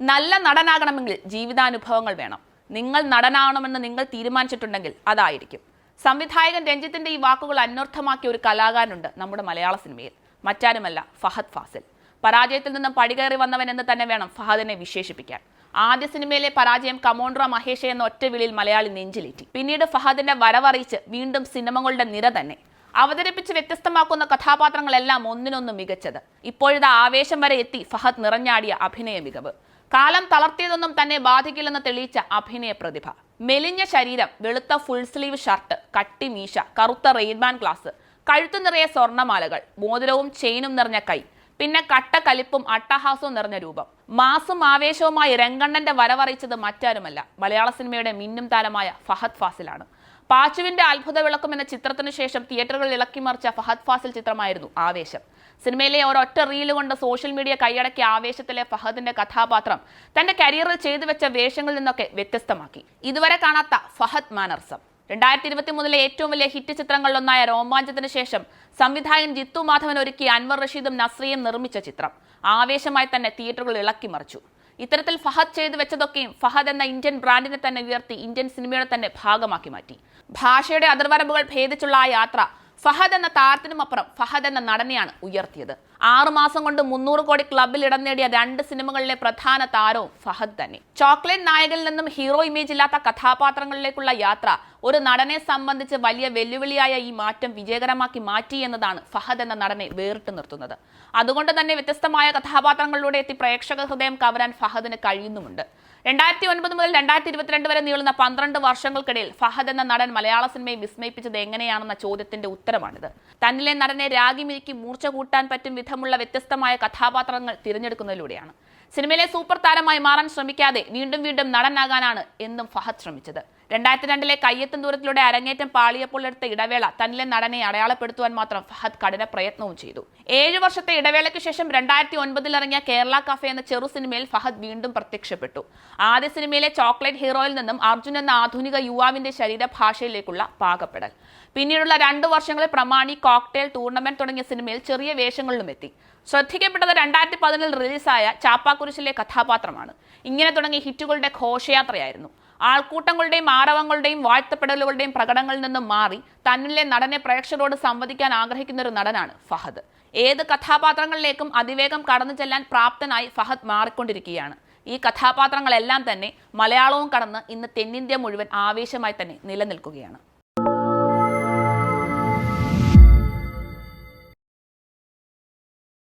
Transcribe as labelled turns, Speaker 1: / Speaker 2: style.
Speaker 1: നല്ല നടനാകണമെങ്കിൽ ജീവിതാനുഭവങ്ങൾ വേണം. നിങ്ങൾ നടനാകണമെന്ന് നിങ്ങൾ തീരുമാനിച്ചിട്ടുണ്ടെങ്കിൽ അതായിരിക്കും. സംവിധായകൻ രഞ്ജിത്തിന്റെ ഈ വാക്കുകൾ അന്വർത്ഥമാക്കിയ ഒരു കലാകാരനുണ്ട് നമ്മുടെ മലയാള സിനിമയിൽ. മറ്റാരുമല്ല ഫഹദ് ഫാസിൽ. പരാജയത്തിൽ നിന്നും പടികയറി വന്നവൻ എന്ന് തന്നെ വേണം ഫഹദിനെ വിശേഷിപ്പിക്കാൻ. ആദ്യ സിനിമയിലെ പരാജയം കമോണ്ട്ര മഹേഷ് എന്ന ഒറ്റ വിളിയിൽ മലയാളി നെഞ്ചിലേറ്റി. പിന്നീട് ഫഹദിന്റെ വരവറിയിച്ച് വീണ്ടും സിനിമകളുടെ നിര തന്നെ. അവതരിപ്പിച്ച് വ്യത്യസ്തമാക്കുന്ന കഥാപാത്രങ്ങളെല്ലാം ഒന്നിനൊന്ന് മികച്ചത്. ഇപ്പോഴത്തെ ആവേശം വരെ എത്തി ഫഹദ് നിറഞ്ഞാടിയ അഭിനയ മികവ്. കാലം തളർത്തിയതൊന്നും തന്നെ ബാധിക്കില്ലെന്ന് തെളിയിച്ച അഭിനയ പ്രതിഭ. മെലിഞ്ഞ ശരീരം വെളുത്ത ഫുൾ സ്ലീവ് ഷർട്ട് കട്ടി മീശ കറുത്ത റെയിൻമാൻ ഗ്ലാസ് കഴുത്തു നിറയെ സ്വർണമാലകൾ മോതിരവും ചെയിനും നിറഞ്ഞ കൈ പിന്നെ കട്ട കലിപ്പും അട്ടഹാസവും നിറഞ്ഞ രൂപം. മാസും ആവേശവുമായി രംഗണ്ണന്റെ വരവറിയിച്ചത് മറ്റാരുമല്ല. മലയാള സിനിമയുടെ മിന്നും താരമായ ഫഹദ് ഫാസിലാണ്. പാച്ചുവിന്റെ അത്ഭുത വിളക്കും എന്ന ചിത്രത്തിന് ശേഷം തിയേറ്ററുകളിൽ ഇളക്കിമറിച്ച ഫഹദ് ഫാസിൽ ചിത്രമായിരുന്നു ആവേശം. സിനിമയിലെ ഒരൊറ്റ റീൽ കൊണ്ട് സോഷ്യൽ മീഡിയ കൈയടക്കിയ ആവേശത്തിലെ ഫഹദിന്റെ കഥാപാത്രം തന്റെ കരിയറിൽ ചെയ്തു വെച്ച വേഷങ്ങളിൽ നിന്നൊക്കെ വ്യത്യസ്തമാക്കി. ഇതുവരെ കാണാത്ത ഫഹദ് മാനർസം. രണ്ടായിരത്തി ഇരുപത്തി മൂന്നിലെ ഏറ്റവും വലിയ ഹിറ്റ് ചിത്രങ്ങളിലൊന്നായ രോമാഞ്ചത്തിന് ശേഷം സംവിധായകൻ ജിത്തു മാധവൻ ഒരുക്കി അൻവർ റഷീദും നസ്രിയും നിർമ്മിച്ച ചിത്രം. ആവേശമായി തന്നെ തിയേറ്ററുകൾ ഇളക്കിമറിച്ചു ഇത്തരത്തിൽ ഫഹദ് ചെയ്തു വെച്ചതൊക്കെയും ഫഹദ് എന്ന ഇന്ത്യൻ ബ്രാൻഡിനെ തന്നെ ഉയർത്തി ഇന്ത്യൻ സിനിമയുടെ തന്നെ ഭാഗമാക്കി മാറ്റി. ഭാഷയുടെ അതിർവരമ്പുകൾ ഭേദിച്ചുള്ള ആ യാത്ര ഫഹദ് എന്ന താരത്തിനുമപ്പുറം ഫഹദ് എന്ന നടനെയാണ് ഉയർത്തിയത്. ആറു മാസം കൊണ്ട് മുന്നൂറ് കോടി ക്ലബിൽ ഇടം നേടിയ രണ്ട് സിനിമകളിലെ പ്രധാന താരവും ഫഹദ് തന്നെ. ചോക്ലേറ്റ് നായകനിൽ നിന്നും ഹീറോ ഇമേജ് ഇല്ലാത്ത കഥാപാത്രങ്ങളിലേക്കുള്ള യാത്ര ഒരു നടനെ സംബന്ധിച്ച് വലിയ വെല്ലുവിളിയായ ഈ മാറ്റം വിജയകരമാക്കി മാറ്റി എന്നതാണ് ഫഹദ് എന്ന നടനെ വേറിട്ട് നിർത്തുന്നത്. അതുകൊണ്ട് തന്നെ വ്യത്യസ്തമായ കഥാപാത്രങ്ങളിലൂടെ എത്തി പ്രേക്ഷക ഹൃദയം കവരാൻ ഫഹദിന് കഴിയുന്നുമുണ്ട്. രണ്ടായിരത്തി ഒൻപത് മുതൽ രണ്ടായിരത്തി ഇരുപത്തിരണ്ട് വരെ നീളുന്ന പന്ത്രണ്ട് വർഷങ്ങൾക്കിടയിൽ ഫഹദ് എന്ന നടൻ മലയാള സിനിമയെ വിസ്മയിപ്പിച്ചത് എങ്ങനെയാണെന്ന ചോദ്യത്തിന്റെ ഉത്തരമാണിത്. തന്നിലെ നടനെ രാഗി മിനുക്കി മൂർച്ച കൂട്ടാൻ പറ്റും വിധമുള്ള വ്യത്യസ്തമായ കഥാപാത്രങ്ങൾ തിരഞ്ഞെടുക്കുന്നതിലൂടെയാണ്. സിനിമയിലെ സൂപ്പർ താരമായി മാറാൻ ശ്രമിക്കാതെ വീണ്ടും വീണ്ടും നടനാകാനാണ് എന്നും ഫഹദ് ശ്രമിച്ചത്. രണ്ടായിരത്തി രണ്ടിലെ കയ്യെത്തും ദൂരത്തിലൂടെ അരങ്ങേറ്റം പാളിയപ്പോൾ എടുത്ത ഇടവേള തന്നിലെ നടനെ അടയാളപ്പെടുത്തുവാൻ മാത്രം ഫഹദ് കഠിന പ്രയത്നവും ചെയ്തു. ഏഴു വർഷത്തെ ഇടവേളയ്ക്ക് ശേഷം രണ്ടായിരത്തി ഒൻപതിൽ ഇറങ്ങിയ കേരള കഫേ എന്ന ചെറു സിനിമയിൽ ഫഹദ് വീണ്ടും പ്രത്യക്ഷപ്പെട്ടു. ആദ്യ സിനിമയിലെ ചോക്ലേറ്റ് ഹീറോയിൽ നിന്നും അർജുൻ എന്ന ആധുനിക യുവാവിന്റെ ശരീരഭാഷയിലേക്കുള്ള പാകപ്പെടൽ. പിന്നീടുള്ള രണ്ടു വർഷങ്ങളിൽ പ്രമാണി കോക്ടെയിൽ ടൂർണമെന്റ് തുടങ്ങിയ സിനിമയിൽ ചെറിയ വേഷങ്ങളിലും എത്തി. ശ്രദ്ധിക്കപ്പെട്ടത് രണ്ടായിരത്തി പതിനിൽ റിലീസായ ചാപ്പാക്കുരിശിലെ കഥാപാത്രമാണ്. ഇങ്ങനെ തുടങ്ങിയ ഹിറ്റുകളുടെ ഘോഷയാത്രയായിരുന്നു. ആൾക്കൂട്ടങ്ങളുടെയും ആരവങ്ങളുടെയും വാഴ്ത്തപ്പെടലുകളുടെയും പ്രകടനങ്ങളിൽ നിന്നും മാറി തന്നിലെ നടനെ പ്രേക്ഷകരോട് സംവദിക്കാൻ ആഗ്രഹിക്കുന്ന ഒരു നടനാണ് ഫഹദ്. ഏത് കഥാപാത്രങ്ങളിലേക്കും അതിവേഗം കടന്നു ചെല്ലാൻ പ്രാപ്തനായി ഫഹദ് മാറിക്കൊണ്ടിരിക്കുകയാണ്. ഈ കഥാപാത്രങ്ങളെല്ലാം തന്നെ മലയാളവും കടന്ന് ഇന്ന് തെന്നിന്ത്യ മുഴുവൻ ആവേശമായി തന്നെ നിലനിൽക്കുകയാണ്.